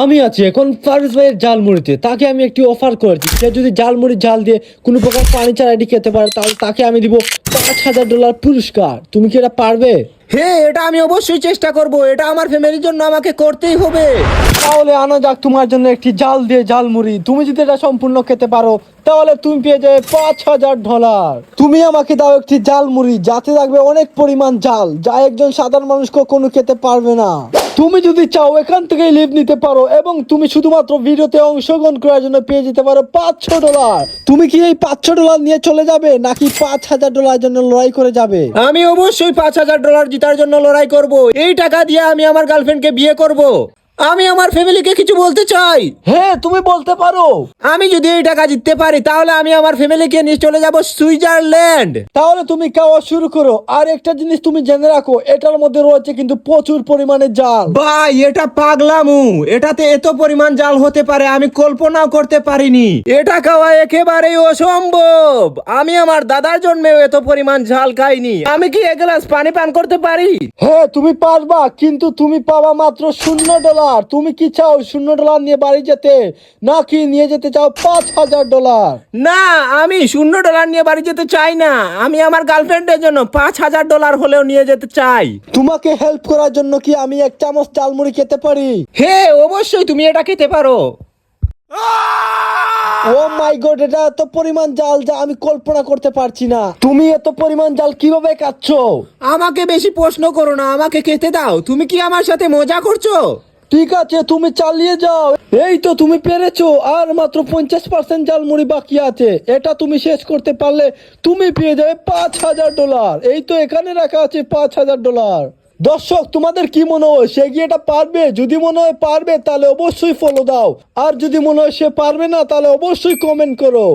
আমি আছি এখন ফারিস ভাইয়ের জালমুড়িতে তাকে আমি একটি অফার করেছি। সে যদি জালমুড়ি জাল দিয়ে কোনো প্রকার পানি ছাড়া খেতে পারে তাহলে তাকে আমি দিব পাঁচ হাজার ডলার পুরস্কার। তুমি কি এটা পারবে? হ্যাঁ এটা আমি অবশ্যই চেষ্টা করব। এটা আমার ফ্যামিলির জন্য আমাকে করতেই হবে। তাহলে আনা যাক তোমার জন্য একটি জাল দিয়ে জালমুড়ি তুমি যদি এটা সম্পূর্ণ খেতে পারো তাহলে তুমি পেয়ে যাবে পাঁচ হাজার ডলার। তুমি আমাকে দাও একটি জালমুড়ি যাতে থাকবে অনেক পরিমাণ জাল যা একজন সাধারণ মানুষ কখনো খেতে পারবে না। তুমি যদি চাও এখান থেকে লিভ নিতে পারো এবং তুমি শুধুমাত্র ভিডিওতে অংশগ্রহণ করার জন্য পেয়ে যেতে পারো পাঁচশো ডলার তুমি কি এই পাঁচশো ডলার নিয়ে চলে যাবে নাকি পাঁচ হাজার ডলার জন্য লড়াই করে যাবে? আমি অবশ্যই পাঁচ হাজার ডলার জিতার জন্য লড়াই করব। এই টাকা দিয়ে আমি আমার গার্লফ্রেন্ডকে বিয়ে করব। আমি আমার ফ্যামিলিকে কিছু বলতে চাই। হ্যাঁ তুমি বলতে পারো। আমি যদি এই টাকা জিততে পারি তাহলে আমি আমার ফ্যামিলিকে নিয়ে চলে যাব সুইজারল্যান্ড। তাহলে তুমি খাওয়া শুরু করো। আর একটা জিনিস তুমি জেনে রাখো এটার মধ্যে রয়েছে কিন্তু প্রচুর পরিমাণে জাল। ভাই এটা পাগলামু। এটাতে এত পরিমাণ জাল হতে পারে আমি কল্পনাও করতে পারিনি। এটা খাওয়া একেবারেই অসম্ভব। আমি আমার দাদার জন্মেও এত পরিমাণ ঝাল খাইনি। আমি কি এক গ্লাস পানি পান করতে পারি? হ্যাঁ তুমি পারবা কিন্তু তুমি পাবা মাত্র শূন্য ডলার। তুমি কি চাও শূন্য ডলার নিয়ে বাড়ি যেতে নাকি নিয়ে যেতে চাও পাঁচ হাজার ডলার? না আমি শূন্য ডলার নিয়ে বাড়ি যেতে চাই না। আমি আমার গার্লফ্রেন্ডের জন্য পাঁচ হাজার ডলার হলেও নিয়ে যেতে চাই। তোমাকে হেল্প করার জন্য কি আমি এক চামচ চালমুড়ি খেতে পারি? হে অবশ্যই তুমি এটা খেতে পারো। ও মাই গড এটা এত পরিমাণ জাল যা আমি কল্পনা করতে পারছি না। তুমি এত পরিমাণ জাল কীভাবে খাচ্ছ আমাকে বেশি প্রশ্ন করো না আমাকে খেতে দাও। তুমি কি আমার সাথে মজা করছ? ঠিক আছে, তুমি চালিয়ে যাও। এই তো তুমি পেরেছ, আর মাত্র পঞ্চাশ পার্সেন্ট জাল মুড়ি বাকি আছে। এটা তুমি শেষ করতে পারলে তুমি পেয়ে যাবে পাঁচ হাজার ডলার। এই তো এখানে রাখা আছে পাঁচ হাজার ডলার। দর্শক, তোমাদের কি মনে হয়, সে কি এটা পারবে? যদি মনে হয় পারবে, তাহলে অবশ্যই ফলো দাও। আর যদি মনে হয় সে পারবে না, তাহলে অবশ্যই কমেন্ট করো।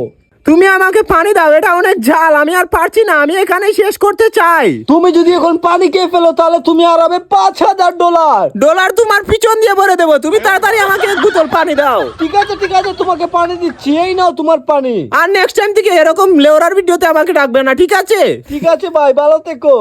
তুমি আমাকে পানি দাও এটা অনেক ঝাল আমি আর পারছি না আমি এখানেই শেষ করতে চাই। তুমি যদি এখন পানি খেয়ে ফেলো তাহলে তুমি আর হবে পাঁচ হাজার ডলার। ডলার তোমার পিছন দিয়ে ভরে দেবো তুমি তাড়াতাড়ি আমাকে এক বোতল পানি দাও। ঠিক আছে ঠিক আছে তোমাকে পানি দিচ্ছি এই নাও তোমার পানি। আর নেক্সট টাইম থেকে এরকম লেওরার ভিডিওতে আমাকে ডাকবে না ঠিক আছে? ঠিক আছে ভাই ভালো থেকো।